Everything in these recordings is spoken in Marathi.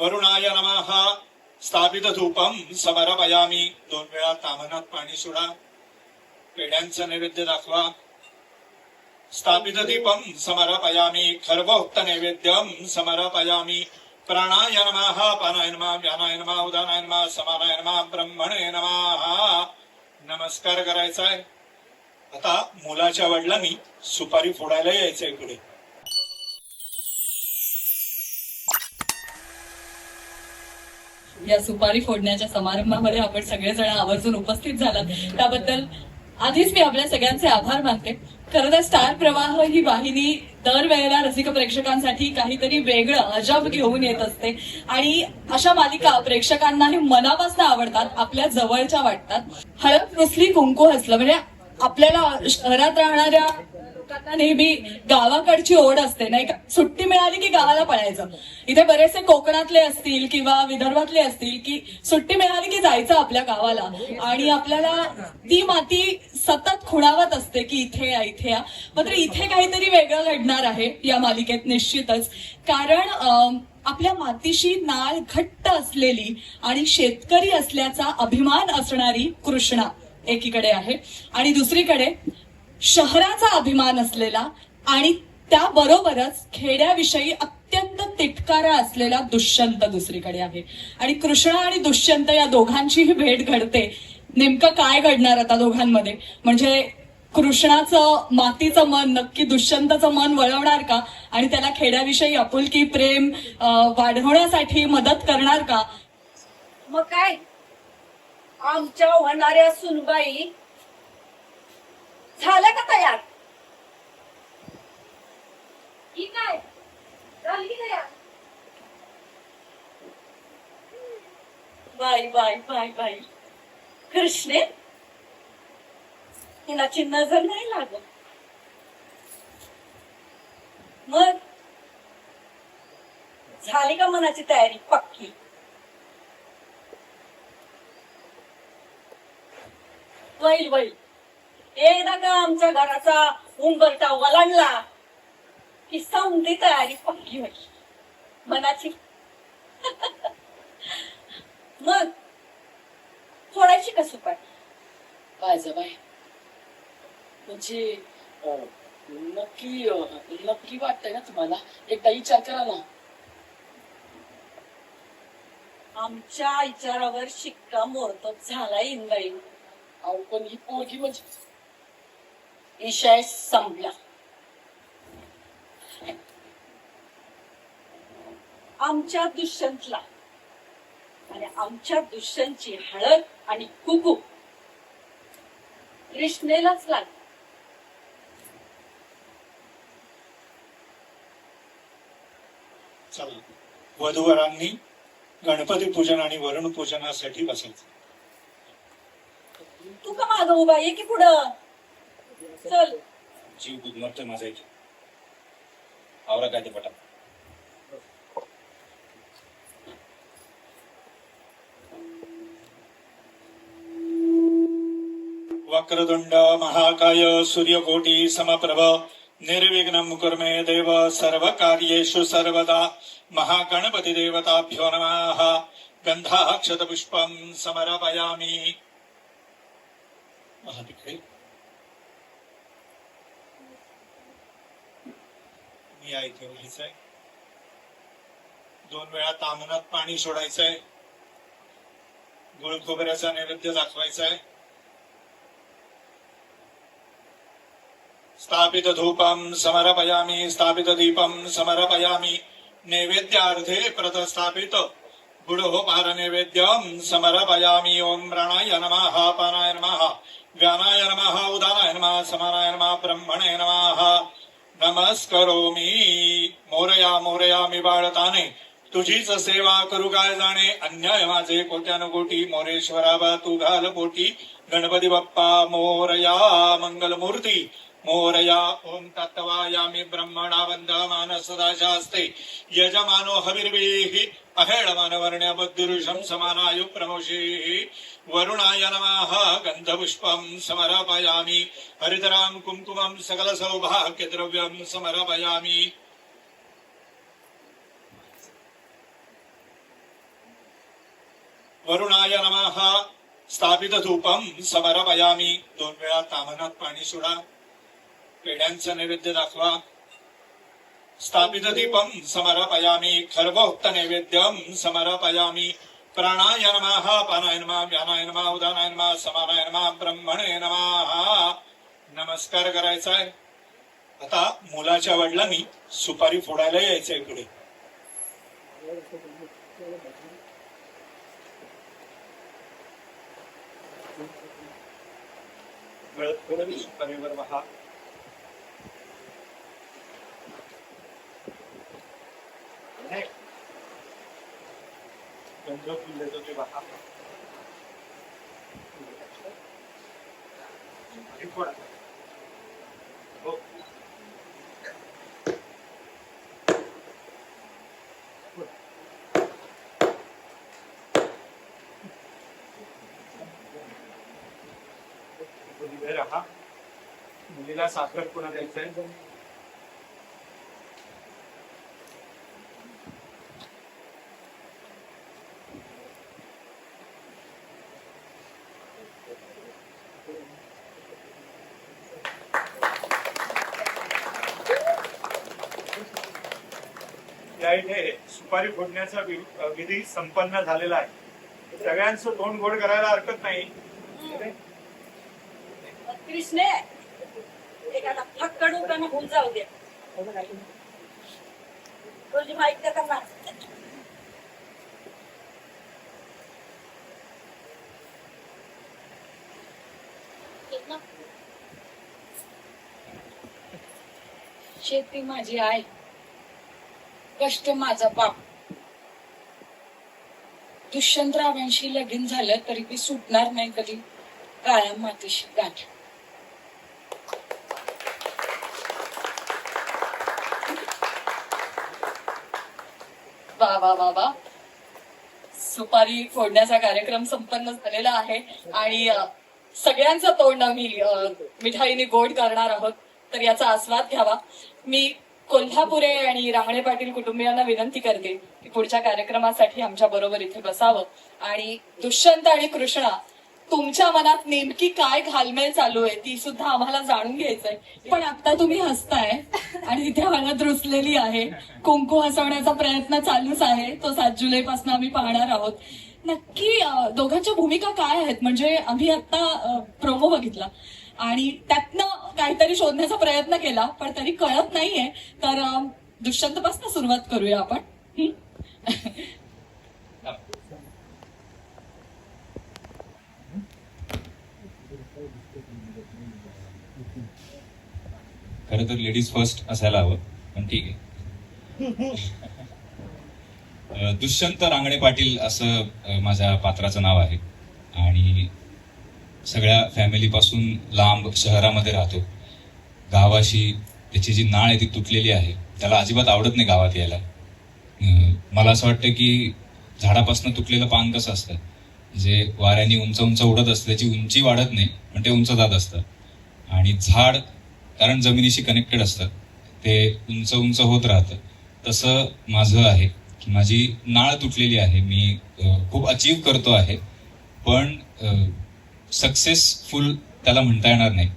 वरुणाय नमः। स्थापित धूपम समरपयामी। दोन वेळा तामनात पाणी सोडा। पेढ्यांचं नैवेद्य दाखवा। स्थापित दीपम समर्पयामी। खर्वोक्त नैवेद्यम समर्पयामी। प्राणाय नमः। पानाय नमः व्यानाय नमः उदानाय नमः समानाय नमः ब्रह्मणे नमः। नमस्कार करायचा आहे आता मुलाच्या वडिलांनी सुपारी फोडायला यायचंय पुढे। या सुपारी फोडण्याच्या समारंभामध्ये आपण सगळेजण आवर्जून उपस्थित झालात. त्याबद्दल आधीच मी आपल्या सगळ्यांचे आभार मानते. खरं तर स्टार प्रवाह ही वाहिनी दरवेळेला रसिक प्रेक्षकांसाठी काहीतरी वेगळं अजब घेऊन येत असते. आणि अशा मालिका प्रेक्षकांनाही मनापासून आवडतात आपल्या जवळच्या वाटतात. हळद रुसली कुंकू हसलं. म्हणजे आपल्याला शहरात राहणाऱ्या लोकांना नेहमी गावाकडची ओढ असते नाही का? सुट्टी मिळाली की गावाला पळायचं. इथे बरेचसे कोकणातले असतील किंवा विदर्भातले असतील की सुट्टी मिळाली की जायचं आपल्या गावाला. आणि आपल्याला ती माती सतत खुणावत असते की इथे या इथे या. मात्र इथे काहीतरी वेगळं घडणार आहे या मालिकेत निश्चितच. कारण आपल्या मातीशी नाळ घट्ट असलेली आणि शेतकरी असल्याचा अभिमान असणारी कृष्णा एकीकडे आहे. आणि दुसरीकडे शहराचा अभिमान असलेला आणि त्याबरोबरच खेड्याविषयी अत्यंत तिटकारा असलेला दुष्यंत दुसरीकडे आहे. आणि कृष्णा आणि दुष्यंत या दोघांचीही भेट घडते. नेमकं काय घडणार आता दोघांमध्ये? म्हणजे कृष्णाचं मातीचं मन नक्की दुष्यंतचं मन वळवणार का? आणि त्याला खेड्याविषयी आपुलकी प्रेम वाढवण्यासाठी मदत करणार का? मग काय? आमच्या होणाऱ्या सुनबाई झाल्या का तयार? झाली बाय बाय बाय बाय कृष्णे हिनाची नजर नाही लागत मग झाली का मनाची तयारी पक्की? Well well. एकदा का आमच्या घराचा उंबरटा वलांडला की समधी तयारी पक्की मनाची. मग फोडायची का सुपारी? काय बाय म्हणजे नक्की नक्की वाटतंय ना तुम्हाला? एकदा विचार करा ना. आमच्या विचारावर शिक्का मोरतब झाला इंबाई अहो पण ही पोरगी म्हणजे विषय संपला आमच्या दुष्यंतला. आणि आमच्या दुष्यंतची हळद आणि कुकू. कृष्णेलाच लाग चला वधूवरांनी गणपती पूजन आणि वरुण पूजनासाठी बसायचं. तू का माग उभा? ये की पुढं. चल. जीव गुदमरतोय माझा इथे. आवरा काय ते पटा वक्रतुंड महाकाय सूर्यकोटी समप्रभ निर्विघ्नं कुर्मे देव सर्वकार्येषु सर्वदा महागणपती देवताभ्यो नमः। गंधाक्षतपुष्पं समर्पयामि। महापिकडे मी ऐकून दोन वेळा तामनात पाणी सोडायचंय. गुळ खोबऱ्याचा नैवेद्य दाखवायचा आहे स्थापित धूपम समर्पयामी स्थापित दीपम समर्पयामी नैवेद्यार्थे प्रतस्थापित. गुडहोपार नैवेद्यम समर्पयामी ओम प्राणाय नमः पानाय नमः व्यानाय नमः उदानाय नमः समानाय नमः ब्रह्मणे नमः। नमस्करोमी. मोरया मोरया मी बाळताने तुझीच सेवा करू काय जाणे? अन्याय माझे कोट्यानुकोटी मोरेश्वरा तू घाल पोटी. गणपती बाप्पा मोरया मंगलमूर्ती मोरया ओम तत्वायामी ब्रह्मणा वंदमान सदा असते यजमानो हविर्वेहि अहेड मानवर्ण्या बुद्धिरुषम समानायु प्रमोषेहि वरुणाय नमः गन्धपुष्पं समर्पयामि हरितराम कुङ्कुमं सकल सौभाग्यद्रव्यं समर्पयामि। वरुणाय नमः स्थापित धूपम समर्पयामी दोन वेळा तामनात पाणी सोडा पेढ्यांचा नैवेद्य दाखवा। स्थापित दीपम समर्पयामी खर्वोक्त नैवेद्यम समर्पयामी। प्राणाय नमः पानाय नमः व्यानाय नमः उदानाय नमः समानाय नमः ब्रह्मणे नमः नमस्कार करायचा आहे आता मुलाच्या वडिलांनी सुपारी फोडायला यायचं इकडे सुपारीवर वहा फुल देतो ते वहा आणि फोडा. हो. उभे राहा मुलीला साखर पुन्हा द्यायचंय या इथे सुपारी फोडण्याचा विधी संपन्न झालेला आहे. सगळ्यांचं तोंड गोड करायला हरकत नाही. कृष्णे एखादा फक्कड उठाना होऊन जाऊ दे. तुझी माहिती शेती माझी आई कष्ट माझा बाप. दुष्यंतरावांशी लगीन झालं तरी ती सुटणार नाही कधी. काळ्या मातीशी गाठ. वा वा वा वा. सुपारी फोडण्याचा कार्यक्रम संपन्न झालेला आहे आणि सगळ्यांचं तोंड आम्ही मिठाईने गोड करणार आहोत. तर याचा आस्वाद घ्यावा. मी कोल्हापुरे आणि रांगणे पाटील कुटुंबियांना विनंती करते की पुढच्या कार्यक्रमासाठी आमच्या बरोबर इथे बसावं. आणि दुष्यंत आणि कृष्णा तुमच्या मनात नेमकी काय घालमेल चालू आहे ती सुद्धा आम्हाला जाणून घ्यायचंय. पण आता तुम्ही हसताय आणि इथे हळद रुसलेली आहे. कुंकू हसवण्याचा प्रयत्न चालूच आहे. तो सात जुलै पासून आम्ही पाहणार आहोत. नक्की दोघांच्या भूमिका काय आहेत? म्हणजे आम्ही आता प्रोमो बघितला. आणि त्यातनं काहीतरी शोधण्याचा प्रयत्न केला पण तरी कळत नाहीये. तर दुष्यंत दुष्यंतपासून सुरुवात करूया आपण. खर तर लेडीज फर्स्ट असायला हवं पण ठीक आहे. दुष्यंत रांगणे पाटील असं माझ्या पात्राचं नाव आहे. आणि सगळ्या फॅमिलीपासून लांब शहरामध्ये राहतो. गावाशी त्याची जी नाळ आहे ती तुटलेली आहे. त्याला अजिबात आवडत नाही गावात यायला. मला असं वाटतं की झाडापासून तुटलेलं पान कसं असतं? जे वाऱ्याने उंच उंच उडत असतं त्याची उंची वाढत नाही पण ते उंच जात असतं. आणि झाड कारण जमिनीशी कनेक्टेड असतं ते उंच उंच होत राहतं. तसं माझं आहे. की माझी नाळ तुटलेली आहे. मी खूप अचीव करतो आहे. पण सक्सेसफुल त्याला म्हणता येणार नाही.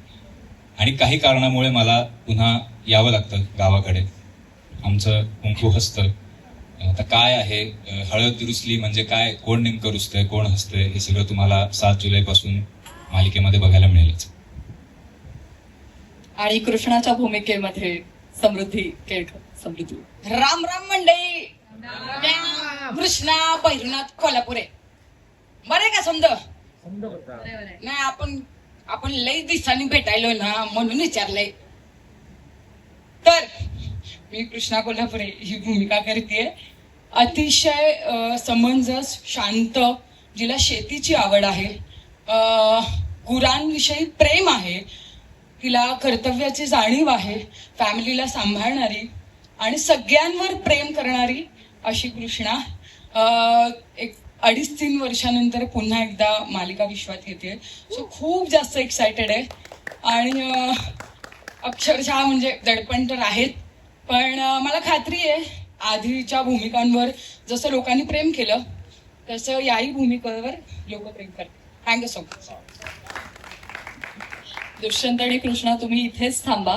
आणि काही कारणामुळे मला पुन्हा यावं लागतं गावाकडे. आमचं कुंकू हसतं आता काय आहे? हळद रुसली म्हणजे काय? कोण नेमकं रुसतंय? कोण हसतंय? हे सगळं तुम्हाला सात जुलैपासून मालिकेमध्ये बघायला मिळेलच. आणि कृष्णाच्या भूमिकेमध्ये समृद्धी केळकर समृद्धी. राम राम मंडळी! म्या कृष्णा बैरुनाथ कोल्हापुरे. बरे का समज नाही आपण आपण लई दिवसांनी भेटायलो ना म्हणून विचारलंय. तर मी कृष्णा कोल्हापुरे ही भूमिका करते अतिशय समंजस शांत जिला शेतीची आवड आहे. गुरांविषयी प्रेम आहे. तिला कर्तव्याची जाणीव आहे. फॅमिलीला सांभाळणारी आणि सगळ्यांवर प्रेम करणारी अशी कृष्णा. एक अडीच तीन वर्षानंतर पुन्हा एकदा मालिका विश्वात येते. सो खूप जास्त एक्सायटेड आहे. आणि अक्षरशः म्हणजे दडपण तर आहेत. पण मला खात्री आहे आधीच्या भूमिकांवर जसं लोकांनी प्रेम केलं तसं याही भूमिकेवर लोक प्रेम करतात. थँक्यू सो मच दुष्यंत आणि कृष्णा तुम्ही इथेच थांबा.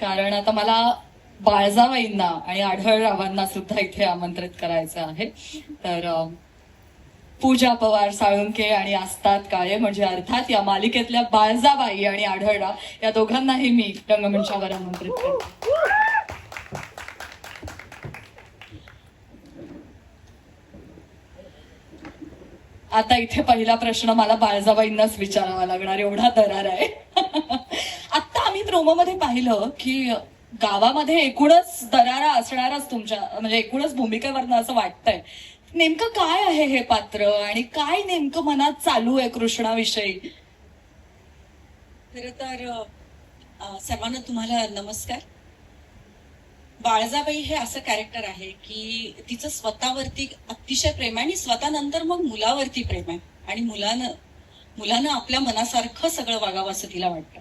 कारण आता मला बाळजाबाईंना आणि आढळरावांना सुद्धा इथे आमंत्रित करायचं आहे. तर पूजा पवार साळुंके आणि आस्तात काळे म्हणजे अर्थात या मालिकेतल्या बाळजाबाई आणि आढळडा या दोघांनाही मी रंगमंचावर आमंत्रित करते. आता इथे पहिला प्रश्न मला बाळजाबाईंनाच विचारावा लागणार एवढा दरार आहे. आता आम्ही प्रोमोमध्ये पाहिलं की गावामध्ये एकूणच दरारा असणारच तुमच्या म्हणजे एकूणच भूमिकेवरनं असं वाटतंय. नेमकं काय आहे हे पात्र आणि काय नेमकं मनात चालू आहे कृष्णाविषयी? खर तर सर्वांना तुम्हाला नमस्कार. बाळजाबाई हे असं कॅरेक्टर आहे की तिचं स्वतःवरती अतिशय प्रेम आहे आणि स्वतःनंतर मग मुलावरती प्रेम आहे. आणि मुलानं मुलानं आपल्या मनासारखं सगळं वागावं असं तिला वाटतं.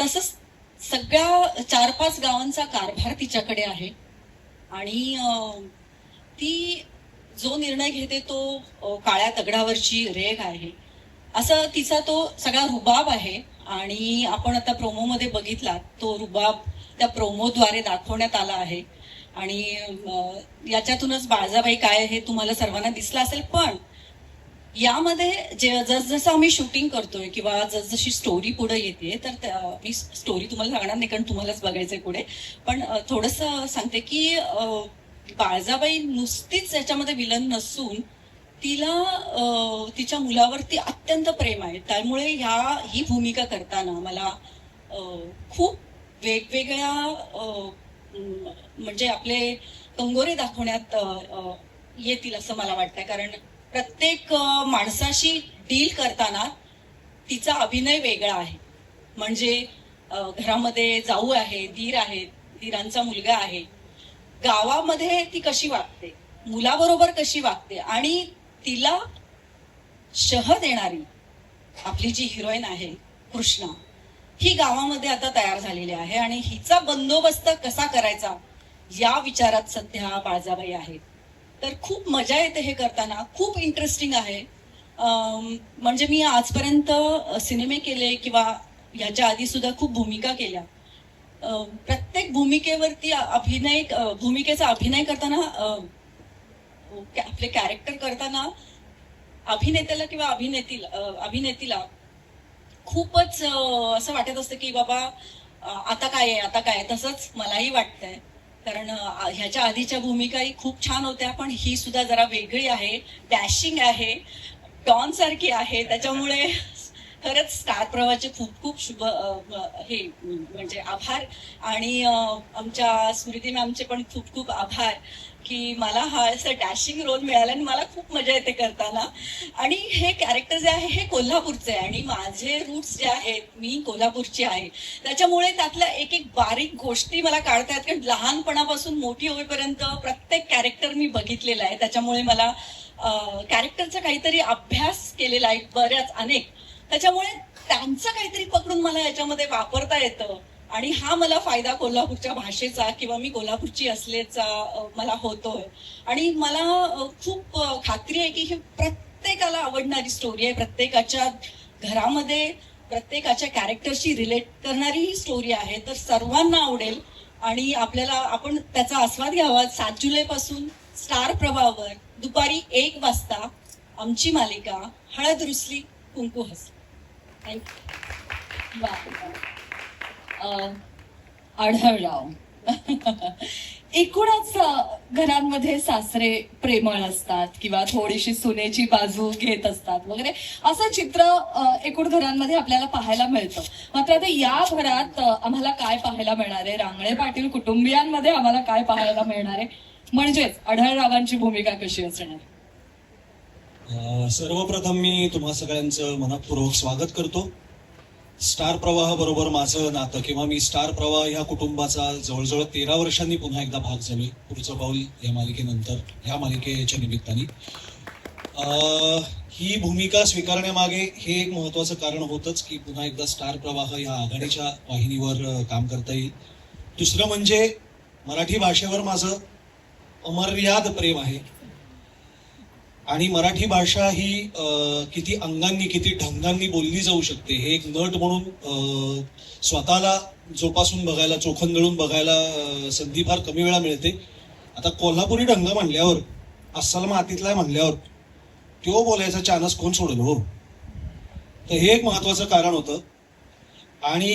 तसंच सगळ्या चार पाच गावांचा कारभार तिच्याकडे आहे. आणि ती जो निर्णय घेते तो काळ्या तगडावरची रेग आहे. असं तिचा तो सगळा रुबाब आहे आणि आपण आता प्रोमोमध्ये बघितला तो रुबाब त्या प्रोमोद्वारे दाखवण्यात आला आहे. आणि याच्यातूनच बाळजाबाई काय हे तुम्हाला सर्वांना दिसलं असेल पण यामध्ये जे जसजसं आम्ही शूटिंग करतोय किंवा जसजशी स्टोरी पुढे येते तर त्या- मी स्टोरी तुम्हाला सांगणार नाही कारण तुम्हालाच बघायचंय पुढे. पण थोडस सांगते की बाळजाबाई नुसतीच याच्यामध्ये विलन नसून तिला तिच्या मुलावरती अत्यंत प्रेम आहे. त्यामुळे ह्या ही भूमिका करताना मला खूप वेगवेगळ्या म्हणजे आपले कंगोरे दाखवण्यात येतील असं मला वाटतंय. कारण प्रत्येक माणसाशी डील करताना तिचा अभिनय वेगळा आहे. म्हणजे घरामध्ये जाऊ आहे धीर आहे धीरांचा मुलगा आहे. गावामध्ये ती कशी वागते? मुलाबरोबर कशी वागते? आणि तिला शह देणारी आपली जी हिरोईन आहे कृष्णा ही गावामध्ये आता तयार झालेली आहे आणि हिचा बंदोबस्त कसा करायचा या विचारात सध्या बाळजाबाई आहेत. तर खूप मजा येते हे करताना. खूप इंटरेस्टिंग आहे. म्हणजे मी आजपर्यंत सिनेमे केले किंवा याच्या आधी सुद्धा खूप भूमिका केल्या. प्रत्येक भूमिकेवरती अभिनय भूमिकेचा अभिनय करताना आपले कॅरेक्टर करताना अभिनेत्याला किंवा अभिनेतीला अभिनेतीला खूपच असं वाटत असतं की बाबा आता काय आहे आता काय आहे तसंच मलाही वाटतंय. कारण ह्याच्या आधीच्या भूमिकाही खूप छान होत्या पण ही सुद्धा जरा वेगळी आहे डॅशिंग आहे टॉन सारखी आहे त्याच्यामुळे खरंच स्टार प्रवाहाचे खूप खूप शुभ हे म्हणजे आभार. आणि आमच्या स्मृती मॅमचे पण खूप खूप आभार की मला हा असं डॅशिंग रोल मिळाला आणि मला खूप मजा येते करताना. आणि हे कॅरेक्टर जे आहे हे कोल्हापूरचे आहे. आणि माझे रूट्स जे आहेत मी कोल्हापूरची आहे. त्याच्यामुळे त्यातल्या एक एक बारीक गोष्टी मला काढता आहेत कारण लहानपणापासून मोठी होईपर्यंत प्रत्येक कॅरेक्टर मी बघितलेला आहे. त्याच्यामुळे मला कॅरेक्टरचा काहीतरी अभ्यास केलेला आहे बऱ्याच अनेक. त्याच्यामुळे त्यांचं काहीतरी पकडून मला याच्यामध्ये वापरता येतं. आणि हा मला फायदा कोल्हापूरच्या भाषेचा किंवा मी कोल्हापूरची असल्याचा मला होतोय. आणि मला खूप खात्री आहे की ही प्रत्येकाला आवडणारी स्टोरी आहे. प्रत्येकाच्या घरामध्ये प्रत्येकाच्या कॅरेक्टरशी रिलेट करणारी ही स्टोरी आहे. तर सर्वांना आवडेल. आणि आपल्याला आपण त्याचा आस्वाद घ्यावा. सात जुलैपासून स्टार प्रभावर दुपारी एक वाजता आमची मालिका हळद रुसली कुंकू हसली. Uh, आढळराव एकूणच घरांमध्ये सासरे प्रेमळ असतात किंवा थोडीशी सुनेची बाजू घेत असतात वगैरे असं चित्र एकूण घरांमध्ये आपल्याला पाहायला मिळतं. मात्र आता या घरात आम्हाला काय पाहायला मिळणार आहे? रांगणे पाटील कुटुंबियांमध्ये आम्हाला काय पाहायला मिळणार आहे? म्हणजेच आढळरावांची भूमिका कशी असणार? सर्वप्रथम मी तुम्हा सगळ्यांचं मनपूर्वक स्वागत करतो. स्टार प्रवाह बरोबर माझं नातं किंवा मी स्टार प्रवाह ह्या कुटुंबाचा जवळजवळ तेरा वर्षांनी पुन्हा एकदा भाग झालोय पुढचं पाऊल या मालिकेनंतर ह्या मालिकेच्या निमित्ताने. ही भूमिका स्वीकारण्यामागे हे एक महत्वाचं कारण होतंच की पुन्हा एकदा स्टार प्रवाह या आघाडीच्या वाहिनीवर काम करता येईल. दुसरं म्हणजे मराठी भाषेवर माझं अमर्याद प्रेम आहे. आणि मराठी भाषा ही किती अंगांनी किती ढंगांनी बोलली जाऊ शकते हे एक नट म्हणून स्वतःला जोपासून बघायला चोखंदळून बघायला संधी फार कमी वेळा मिळते. आता कोल्हापुरी ढंग म्हणल्यावर अस्सल मातीतला आहे म्हणल्यावर तो बोलायचा चानस कोण सोडल हो? तर हे एक महत्वाचं कारण होतं. आणि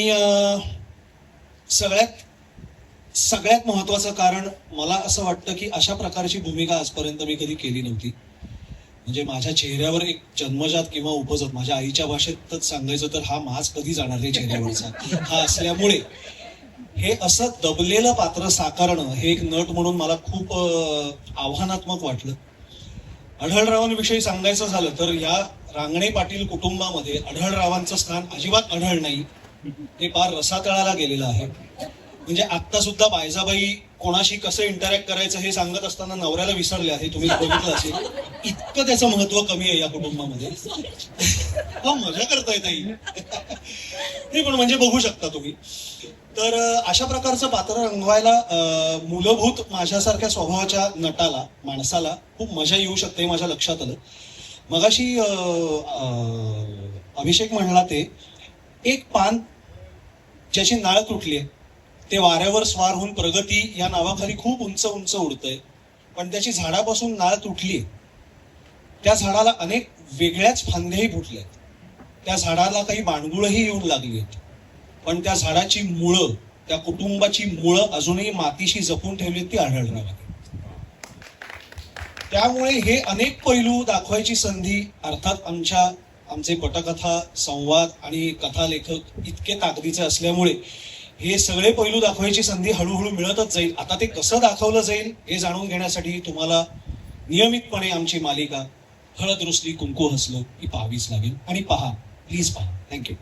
सगळ्यात सगळ्यात महत्वाचं कारण मला असं वाटतं की अशा प्रकारची भूमिका आजपर्यंत मी कधी केली नव्हती. म्हणजे माझ्या चेहऱ्यावर एक जन्मजात किंवा उपजत माझ्या आईच्या भाषेतच सांगायचं तर हा माज कधी जाणार नाही चेहऱ्यावरचा. हा असल्यामुळे हे असं दबलेलं पात्र साकारणं हे एक नट म्हणून मला खूप आव्हानात्मक वाटलं. आढळरावांविषयी सांगायचं झालं तर या रांगणे पाटील कुटुंबामध्ये आढळरावांचं स्थान अजिबात आढळ नाही. ते फार रसातळाला गेलेलं आहे. म्हणजे आता सुद्धा बायजाबाई कोणाशी कसं इंटरॅक्ट करायचं हे सांगत असताना नवऱ्याला विसरले आहे तुम्ही बघितलं असेल. इतकं त्याचं महत्त्व कमी आहे या कुटुंबामध्ये. हा मजा करताय ताई. हे पण म्हणजे बघू शकता तुम्ही. तर अशा प्रकारचं पात्र रंगवायला मूलभूत माझ्यासारख्या स्वभावाच्या नटाला माणसाला खूप मजा येऊ शकते हे माझ्या लक्षात आलं. मगाशी अभिषेक म्हणला ते एक पान ज्याची नाळ तुटली आहे. ते वाऱ्यावर स्वार होऊन प्रगती या नावाखाली खूप उंच उंच उडतंय. पण त्याची झाडापासून नाळ तुटली त्या झाडाला अनेक वेगळ्याच फांद्याही फुटल्यात. त्या झाडाला काही बाणगुळही येऊन लागली आहेत पण त्या झाडाची मुळं त्या कुटुंबाची मुळं अजूनही मातीशी जपून ठेवली ती आढळणार त्यामुळे हे अनेक पैलू दाखवायची संधी अर्थात आमच्या आमचे पटकथा संवाद आणि कथालेखक इतके ताकदीचे असल्यामुळे हे सगळे पैलू दाखवायची संधी हळूहळू मिळतच जाईल. आता ते कसं दाखवलं जाईल हे जाणून घेण्यासाठी तुम्हाला नियमितपणे आमची मालिका हळद रुसली कुंकू हसलं ही पाहावीच लागेल. आणि पहा प्लीज पहा. थँक्यू